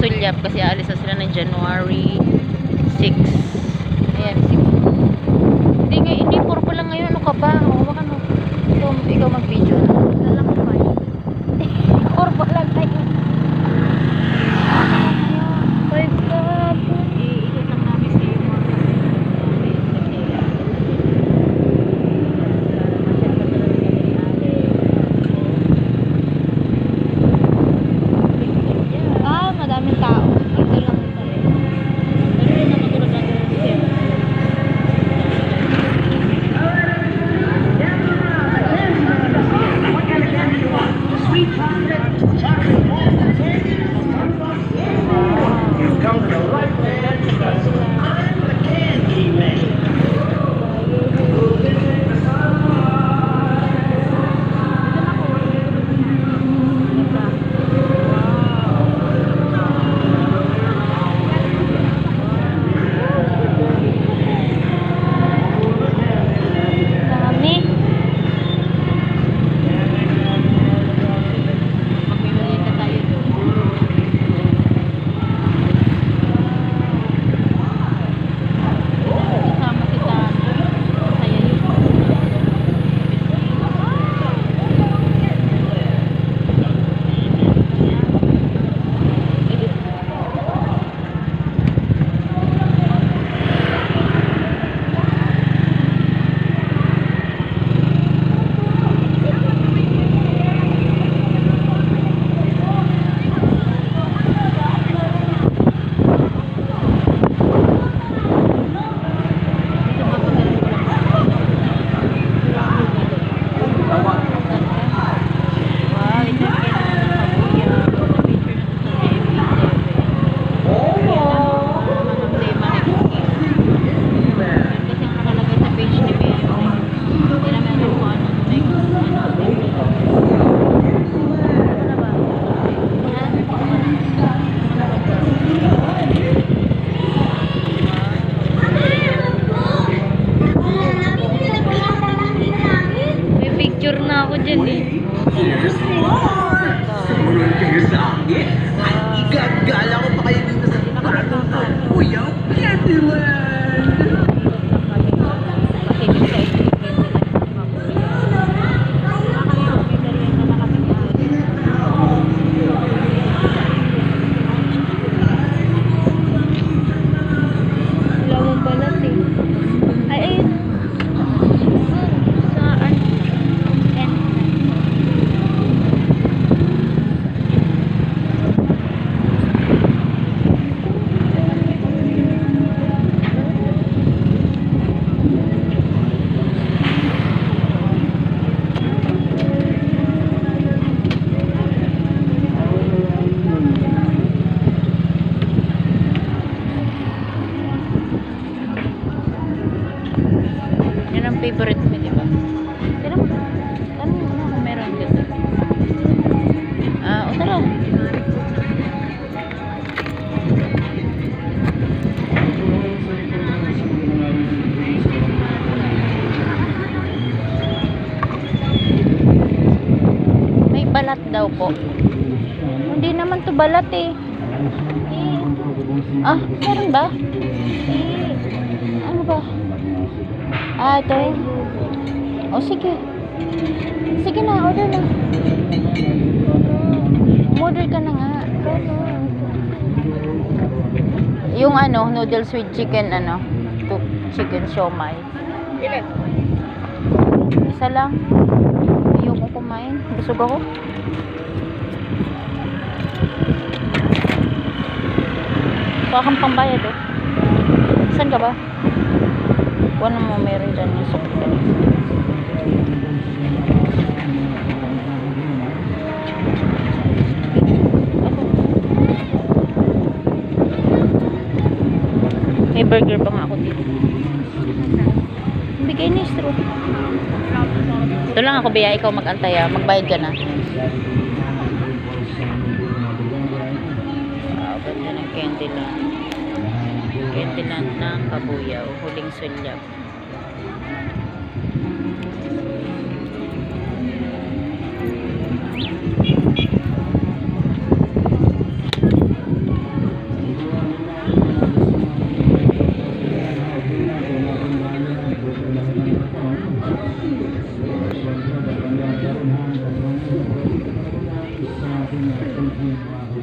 sulyap kasi aalis na sila ng January 6 ayan 6 hindi, hindi 4 800 Here's more. Favorite mo, di ba? Tira mo. Tanong mo na kung meron dito. Ah, o tara. May balat daw po. Hindi naman to balat eh. Ah, meron ba? Ano ba? Ah, ito. O, sige. Sige na, order na. Order ka na nga. Yung ano, noodles with chicken, ano, to chicken siomay. Ilan? Isa lang. Ayoko kumain. Busog ako. Kuha kang pambayad oh. Saan ka ba? Kuha na mo meron dyan yung sukli. May burger pa nga ako dito. Bigay ni straw. Ito lang ako, Bea. Ikaw mag-antay, ah. Magbayad ka na. Wow, ganda ng 20 lang ng kabuya o huling sulyap.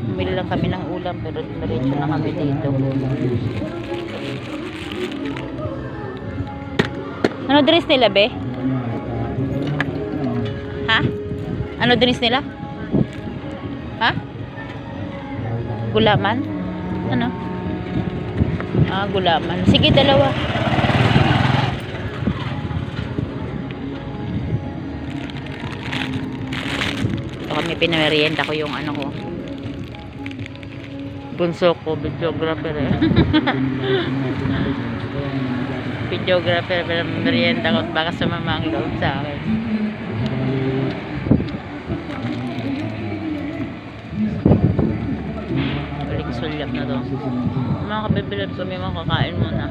Bumili lang kami ng ulam pero diretso na kami dito. Ano dress nila, be? Ha? Ano dress nila? Ha? Gulaman? Ano? Ah, gulaman. Sige, dalawa. Ito kami pinamerienda ko yung ano ko. Bunso ko, videographer eh. videographer, pero merienda ko at baka sumama ang loob sa akin. Balik sulyap na to. Mga kabibilad kami makakain muna.